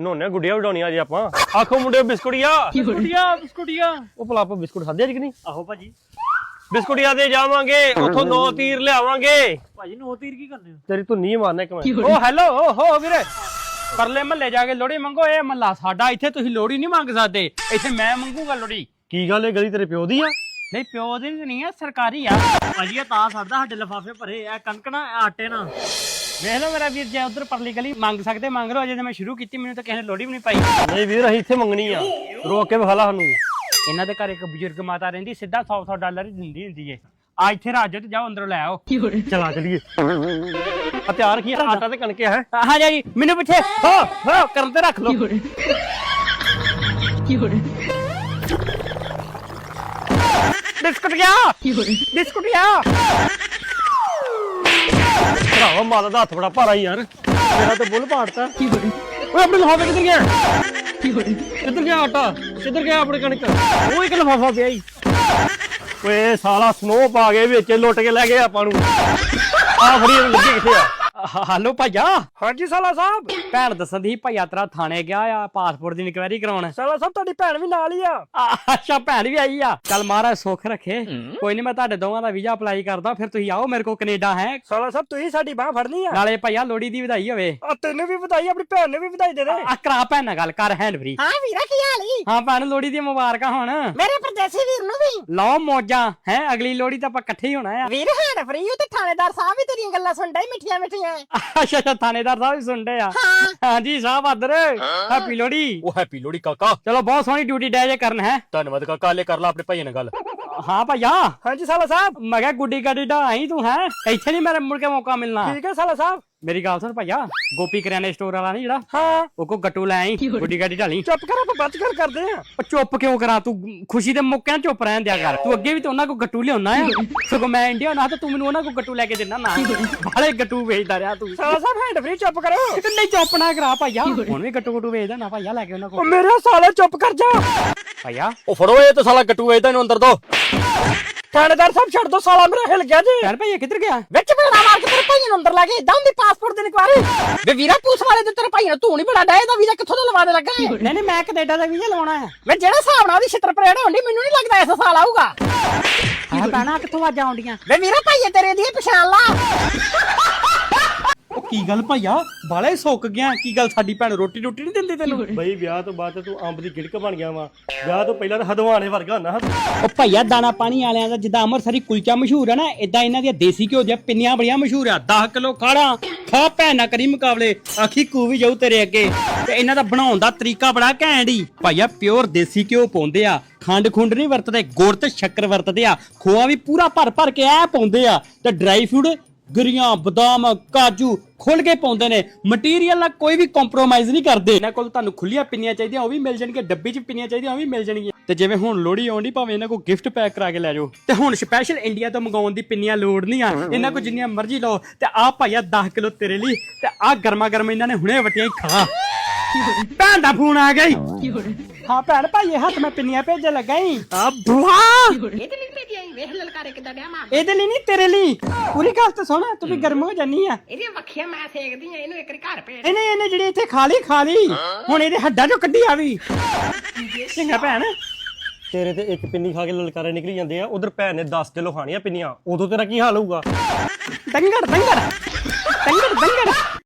ਨੋਨੇ ਗੁੱਡੀਆਂ ਵਡਾਉਣੀਆਂ ਅੱਜ ਆਪਾਂ। ਆਖੋ ਮੁੰਡੇ ਬਿਸਕੁਟੀਆ। ਬਿਸਕੁਟੀਆ ਬਿਸਕੁਟੀਆ। ਉਹ ਭਲਾ ਆਪਾਂ ਬਿਸਕੁਟ ਖਾਦੇ ਅੱਜ ਕਿ ਨਹੀਂ? ਆਹੋ ਭਾਜੀ। ਬਿਸਕੁਟੀਆ ਦੇ ਜਾਵਾਂਗੇ ਉੱਥੋਂ ਦੋ ਤੀਰ ਲਿਆਵਾਂਗੇ। ਭਾਜੀ ਨੋ ਤੀਰ ਕੀ ਕਰਨੇ ਹੋ? ਤੇਰੀ ਧੁੰਨੀ ਮਾਰਨਾ ਇੱਕ ਮੈਂ ਓ ਹੈਲੋ ਓ ਹੋ ਵੀਰੇ। ਪਰਲੇ ਮਹੱਲੇ ਜਾ ਕੇ ਲੋੜੀ ਮੰਗੋ ਇਹ ਮਹੱਲਾ ਸਾਡਾ। ਇੱਥੇ ਤੁਸੀਂ ਲੋੜੀ ਨਹੀਂ ਮੰਗ ਸਕਦੇ। ਇੱਥੇ ਮੈਂ ਮੰਗੂਗਾ ਲੋੜੀ ਕੀ ਗੱਲ ਇਹ ਗਲੀ ਤੇਰੇ ਪਿਓ ਦੀ ਆ? ਨਹੀਂ ਪਿਓ ਦੀ ਨਹੀਂ ਆ ਸਰਕਾਰੀ ਆ। ਭਾਜੀ ਇਹ ਤਾਂ ਸਾਡਾ ਸਾਡੇ ਲਫਾਫੇ ਭਰੇ ਆ ਕਣਕ ਨਾ ਆਟੇ ਨਾ। ਵੇਖ ਲਓ ਮੇਰਾ ਵੀਰ ਜੇ ਉਧਰ ਪਰਲੀ ਗਲੀ ਮੰਗ ਸਕਦੇ ਮੰਗ ਲਓ ਅਜੇ ਤਾਂ ਮੈਂ ਸ਼ੁਰੂ ਕੀਤੀ ਮੈਨੂੰ ਤਾਂ ਕਿਸੇ ਨੇ ਲੋੜੀ ਵੀ ਨਹੀਂ ਪਾਈ। ਨਹੀਂ ਵੀਰ ਅਸੀਂ ਇੱਥੇ ਮੰਗਣੀ ਆ। ਰੋਕ ਕੇ ਵਿਖਾ ਲਾ ਸਾਨੂੰ। ਇਹਨਾਂ ਦੇ ਘਰ ਇੱਕ ਬਜ਼ੁਰਗ ਮਾਤਾ ਰਹਿੰਦੀ ਸਿੱਧਾ 100 100 ਡਾਲਰ ਹੀ ਦਿੰਦੀ ਹੁੰਦੀ ਏ। ਆ ਇੱਥੇ ਰਾਜੋ ਤੇ ਜਾਓ ਅੰਦਰੋਂ ਲੈ ਆਓ। ਚਲਾ ਚਲੀਏ। ਆ ਤਿਆਰ ਕੀ ਆ? ਆਟਾ ਤੇ ਕਣਕੇ ਹੈ? ਹਾਂ ਜੀ ਮੈਨੂੰ ਪਿੱਛੇ ਹੋ ਹੋ ਕਰਨ ਤੇ ਰੱਖ ਲਓ। ਬਿਸਕੁਟ ਗਿਆ ਬਿਸਕੁਟ ਗਿਆ ਭਰਾਵਾ, ਮਾਤਾ ਦਾ ਹੱਥ ਬੜਾ ਭਾਰਾ ਯਾਰ। ਮੇਰਾ ਤੇ ਬੁੱਲ ਪਾੜਤਾ ਓਏ, ਆਪਣੇ ਲਿਫਾਫੇ ਕਿੱਧਰ ਗਿਆ? ਕਿੱਧਰ ਗਿਆ ਆਟਾ? ਕਿੱਧਰ ਗਿਆ ਆਪਣੇ ਕਣਕ? ਉਹ ਇੱਕ ਲਿਫਾਫਾ ਪਿਆ ਹੀ ਓਏ, ਸਾਲਾ ਸਨੋ ਪਾ ਕੇ ਵਿੱਚ ਲੁੱਟ ਕੇ ਲੈ ਗਏ ਆਪਾਂ ਨੂੰ। ਆ ਫੜੀ ਲੱਗੀ ਕਿੱਥੇ ਆ? ਹੈਲੋ ਭਾਈਆ। ਹਾਂਜੀ, ਸਾਲਾ ਸਾਹਿਬ। ਭੈਣ ਦੱਸਣ ਦੀ ਭਾਈਆ ਤੇਰਾ ਥਾਣੇ ਗਿਆ ਆ ਪਾਸਪੋਰਟ ਦੀ ਇਨਕੁਆਇਰੀ ਕਰਾਉਣ। ਸਾਲਾ ਸਾਹਿਬ ਤੁਹਾਡੀ ਭੈਣ ਵੀ ਨਾਲ ਹੀ ਆ। ਆ, ਅੱਛਾ ਭੈਣ ਵੀ ਆਈ ਆ। ਚੱਲ ਮਹਾਰਾਜ ਸੁੱਖ ਰੱਖੇ। ਕੋਈ ਨਹੀਂ ਮੈਂ ਤੁਹਾਡੇ ਦੋਵਾਂ ਦਾ ਵੀਜ਼ਾ ਅਪਲਾਈ ਕਰਦਾ ਫਿਰ ਤੁਸੀਂ ਆਓ ਮੇਰੇ ਕੋਲ ਕੈਨੇਡਾ ਹੈ। ਸਾਲਾ ਸਾਹਿਬ ਤੁਸੀਂ ਸਾਡੀ ਬਾਹ ਫੜਨੀ ਆ। ਨਾਲੇ ਭਾਈਆ ਲੋੜੀ ਦੀ ਵਧਾਈ ਹੋਵੇ। ਆ ਤੈਨੂੰ ਵੀ ਵਧਾਈ ਆਪਣੀ ਭੈਣ ਨੂੰ ਵੀ ਵਧਾਈ ਦੇ ਦੇ। ਆ ਕਰਾ ਭੈਣ ਨਾਲ ਗੱਲ ਕਰ ਹੈਂਡ ਫਰੀ ਹਾਂ ਵੀਰਾ ਕੀ ਹਾਲ ਈ? ਹਾਂ ਭੈਣ ਲੋੜੀ ਦੀਆਂ ਮੁਬਾਰਕਾਂ ਹੋਣ। ਮੇਰੇ ਪਰਦੇਸੀ ਵੀਰ ਨੂੰ ਵੀ। ਲਓ ਮੌਜਾਂ ਹੈ ਅਗਲੀ ਲੋੜੀ ਤਾਂ ਆਪਾਂ ਇਕੱਠੇ ਹੀ ਹੋਣਾ ਆ। ਵੀਰ ਹੈਡ ਫਰੀ ਤੇ ਥਾਣੇਦਾਰ ਸਾਹਿਬ ਵੀ ਤੇਰੀਆਂ ਗੱਲਾਂ ਸੁਣਦਾ ਹੀ ਮਿੱਠੀਆਂ ਮਿੱਠੀਆਂ। ਅੱਛਾ ਅੱਛਾ ਥਾਣੇਦਾਰ ਸਾਹਿਬ ਵੀ ਸੁਣਦੇ ਆ। ਹਾਂਜੀ ਸਾਹਿਬ ਆਦਰ ਹੈਪੀ ਲੋੜੀ ਉਹ ਹੈਪੀ ਲੋੜੀ ਕਾਕਾ। ਚਲੋ ਬਹੁਤ ਸੋਹਣੀ ਡਿਊਟੀ ਡੇ ਜੇ ਕਰਨ ਹੈ। ਧੰਨਵਾਦ ਕਾਕਾ। ਲੈ ਕਰ ਲਾ ਆਪਣੇ ਭਾਈ ਨਾਲ ਗੱਲ। ਹਾਂ ਭਾਈਆ। ਹਾਂਜੀ ਸਾਲਾ ਸਾਹਿਬ। ਮੈਂ ਕਿਹਾ ਗੁੱਡੀ ਗੱਡੀ ਢਾ ਆਈ ਤੂੰ ਹੈ। ਇੱਥੇ ਨਹੀਂ ਮੇਰੇ ਮੁੜ ਕੇ ਮੌਕਾ ਮਿਲਣਾ। ਠੀਕ ਹੈ ਸਾਲਾ ਸਾਹਿਬ। ਮੇਰੀ ਗੱਲ ਸੁਣ ਭਾਈਆ ਗੋਪੀ ਕਰਿਆਨੇ ਸਟੋਰ ਵਾਲਾ ਨਹੀਂ ਜਿਹੜਾ? ਹਾਂ। ਉਹ ਕੋ ਗੱਟੂ ਲੈ ਆਈ ਗੁੱਡੀ ਗੱਡੀ ਢਾਲੀ। ਚੁੱਪ ਕਰ ਆਪਾਂ ਬਾਤ ਕਰ ਕਰਦੇ ਆ ਉਹ ਚੁੱਪ ਕਿਉਂ ਕਰਾਂ? ਤੂੰ ਖੁਸ਼ੀ ਦੇ ਮੌਕਿਆਂ ਚੁੱਪ ਰਹਿਣ ਦਿਆ ਕਰ। ਤੂੰ ਅੱਗੇ ਵੀ ਤਾਂ ਉਹਨਾਂ ਕੋ ਗੱਟੂ ਲਿਆਉਣਾ ਆ। ਸਗੋਂ ਮੈਂ ਇੰਡੀਆ ਨਾ ਤਾਂ ਤੂੰ ਮੈਨੂੰ ਉਹਨਾਂ ਕੋ ਗੱਟੂ ਲੈ ਕੇ ਦੇਣਾ ਨਾ ਬਾਲੇ ਗੱਟੂ ਵੇਚਦਾ ਰਿਹਾ ਤੂੰ। ਸਾਲਾ ਸਾਹਿਬ ਹੈਂਡ ਫ੍ਰੀ ਚੁੱਪ ਕਰੋ। ਨਹੀਂ ਚੁੱਪ ਨਾ ਕਰਾ ਭਾਈਆ। ਹੁਣ ਵੀ ਗੱਟੂ ਗੱਟੂ ਵੇਚਦਾ ਨਾ ਭਾਈਆ ਲੈ ਕੇ ਉਹਨਾਂ ਕੋ। ਮੇਰੇ ਸਾਲੇ ਚੁੱਪ ਕਰ ਜਾ। ਭਾਈਆ। ਉਹ ਫੜੋ ਇਹ ਤੇ ਸਾਲਾ ਗੱਟੂ ਵੇਚਦਾ ਇਹਨੂੰ ਅੰਦਰ ਦੋ। ਥਾਣੇਦਾਰ ਸਾਹਿਬ ਛੱਡ ਦੋ ਸਾਲਾ ਮੇਰਾ ਹਿਲ ਗਿਆ ਜੀ। ਭੈਣ ਭਾਈਆ ਕਿੱਧਰ ਗਿਆ? ਵਿੱਚ ਬੜਾ ਮਾਰ ਕੇ ਤੇਰੇ ਭਾਈ ਨੂੰ ਅੰਦਰ ਲੈ ਕੇ ਇਦਾਂ ਹੁੰਦੀ ਪਾਸਪੋਰਟ ਦੀ ਇਨਕੁਆਇਰੀ ਵੇ ਵੀਰਾ ਪੁਲਿਸ ਵਾਲੇ ਦੇ ਤੇਰੇ ਭਾਈ ਨੂੰ ਤੂੰ ਨਹੀਂ ਬੜਾ ਡਾਏ ਦਾ ਵੀਜ਼ਾ ਕਿੱਥੋਂ ਦਾ ਲਵਾ ਦੇ ਲੱਗਾ ਏ? ਨਹੀਂ ਨਹੀਂ ਮੈਂ ਕੈਨੇਡਾ ਦਾ ਵੀਜ਼ਾ ਲਵਾਉਣਾ ਹੈ। ਵੇ ਜਿਹੜਾ ਹਿਸਾਬ ਨਾਲ ਉਹਦੀ ਛਿੱਤਰ ਪਰੇਡ ਹੋਣੀ ਮੈਨੂੰ ਨਹੀਂ ਲੱਗਦਾ ਇਸ ਸਾਲ ਆਊਗਾ। ਹਾਂ ਭੈਣਾ ਕਿੱਥੋਂ ਆਜਾਂ ਆਉਂਦੀਆਂ? ਵੇ ਵੀਰਾ ਭਾਈਏ ਤੇਰੇ ਦੀ ਪਛਾਣ ਲਾ। ਕੀ ਗੱਲ ਭਾਈਆ? ਬਾਲੇ ਸੁੱਕ ਗਿਆ। ਕੀ ਗੱਲ ਸਾਡੀ ਭੈਣ ਰੋਟੀ ਰੋਟੀ ਨਹੀਂ ਦਿੰਦੀ ਤੈਨੂੰ? ਬਈ ਵਿਆਹ ਤੋਂ ਬਾਅਦ ਤੇ ਤੂੰ ਅੰਬ ਦੀ ਗਿੜਕ ਬਣ ਗਿਆ ਵਾ। ਵਿਆਹ ਤੋਂ ਪਹਿਲਾਂ ਤਾਂ ਹਦਵਾਣੇ ਵਰਗਾ ਨਾ। ਉਹ ਭਈਆ ਦਾਣਾ ਪਾਣੀ ਵਾਲਿਆਂ ਦਾ ਜਿੱਦਾਂ ਅੰਮ੍ਰਿਤਸਰੀ ਕੁਲਚਾ ਮਸ਼ਹੂਰ ਹੈ ਨਾ ਇਦਾਂ ਇਹਨਾਂ ਦੀਆਂ ਦੇਸੀ ਘਿਓ ਦੀਆਂ ਪਿੰਨੀਆਂ ਬੜੀਆਂ ਮਸ਼ਹੂਰ ਆ। 10 ਕਿਲੋ ਖਾੜਾ ਖਾ ਭੈਣ ਨਾ ਕਰੀ ਮੁਕਾਬਲੇ। ਆਖੀ ਕੂ ਵੀ ਜਾਊ ਤੇਰੇ ਅੱਗੇ। ਤੇ ਇਹਨਾਂ ਦਾ ਬਣਾਉਣ ਦਾ ਤਰੀਕਾ ਬੜਾ ਘੈਂਟ ਹੀ ਭਈਆ ਪਿਓਰ ਦੇਸੀ ਘਿਓ ਪਾਉਂਦੇ ਆ। ਖੰਡ ਖੁੰਡ ਨਹੀਂ ਵਰਤਦੇ ਗੁੜ ਤੇ ਸ਼ੱਕਰ ਵਰਤਦੇ ਆ। ਖੋਆ ਵੀ ਪੂਰਾ ਭਰ ਭਰ ਕੇ ਐ ਪਾਉਂਦੇ ਆ। ਤੇ ਡਰਾਈ ਫਰੂਟ ਗਰੀਆਂ ਬਦਾਮ ਕਾਜੂ ਖੁੱਲ ਕੇ ਪਾਉਂਦੇ ਨੇ। ਮਟੀਰੀਅਲ ਨਾਲ ਕੋਈ ਵੀ ਕੰਪਰੋਮਾਈਜ਼ ਨਹੀਂ ਕਰਦੇ। ਇਹਨਾਂ ਕੋਲ ਤੁਹਾਨੂੰ ਖੁੱਲੀਆਂ ਪਿੰਨੀਆਂ ਚਾਹੀਦੀਆਂ ਉਹ ਵੀ ਮਿਲ ਜਾਣਗੀਆਂ ਡੱਬੇ 'ਚ ਪਿੰਨੀਆਂ ਚਾਹੀਦੀਆਂ ਉਹ ਵੀ ਮਿਲ ਜਾਣਗੀਆਂ। ਤੇ ਜਿਵੇਂ ਹੁਣ ਲੋੜੀ ਆਉਂਦੀ ਭਾਵੇਂ ਇਹਨਾਂ ਕੋਲ ਗਿਫਟ ਪੈਕ ਕਰਾ ਕੇ ਲੈ ਜਾਓ। ਤੇ ਹੁਣ ਸਪੈਸ਼ਲ ਇੰਡੀਆ ਤੋਂ ਮੰਗਾਉਣ ਦੀ ਪਿੰਨੀਆਂ ਲੋੜ ਨਹੀਂ ਆ। ਇਹਨਾਂ ਕੋਲ ਜਿੰਨੀਆਂ ਮਰਜ਼ੀ ਲਓ। ਤੇ ਆਹ ਭਾਈਆ 10 ਕਿਲੋ ਤੇਰੇ ਲਈ ਤੇ ਆਹ ਗਰਮਾ ਗਰਮ ਇਹਨਾਂ ਨੇ ਹੁਣੇ ਵਟੀਆਂ ਹੀ ਖਾ। ਭੈਣ ਦਾ ਫੋਨ ਆ ਗਈ ਹਾਂ ਭੈਣ ਭਾਈਏ ਹੱਥ ਮੈਂ ਪਿੰਨੀਆਂ ਭੇਜਣ ਲੱਗਾ ਹੀ ਆ ਬੁਆ! ਇਹਦੇ ਲਈ ਭੇਜਿਆ ਈ ਵੇਖ ਲਲਕਾਰੇ ਕਿਦਾਂ ਡਿਆ ਮਾਰ ਇਹਦੇ ਲਈ ਨਹੀਂ ਤੇਰੇ ਲਈ। ਪੂਰੀ ਗੱਲ ਤਾਂ ਸੁਣ ਤੂੰ ਵੀ ਗਰਮ ਹੋ ਜਾਨੀ ਆ। ਇਹਦੀਆਂ ਵੱਖੀਆਂ ਮੈਂ ਸੇਕਦੀ ਆ ਇਹਨੂੰ ਇੱਕ ਵਾਰੀ ਘਰ ਭੇਜ। ਇਹਨੇ ਇਹਨੇ ਜਿਹੜੀ ਇੱਥੇ ਖਾ ਲਈ ਖਾ ਲਈ ਹੁਣ ਇਹਦੇ ਹੱਡਾਂ ਚੋਂ ਕੱਢੀ ਆਵੀ ਚੰਗਾ ਭੈਣ। ਤੇਰੇ ਤੇ ਇੱਕ ਪਿੰਨੀ ਖਾ ਕੇ ਲਲਕਾਰੇ ਨਿਕਲੀ ਜਾਂਦੇ ਆ ਉਧਰ ਭੈਣ ਨੇ 10 ਕਿਲੋ ਖਾਣੀਆਂ ਪਿੰਨੀਆਂ ਉਦੋਂ ਤੇਰਾ ਕੀ ਹਾਲ ਹੋਊਗਾ? ਦੰਗੜ ਦੰਗੜ ਦੰਗੜ ਦੰਗੜ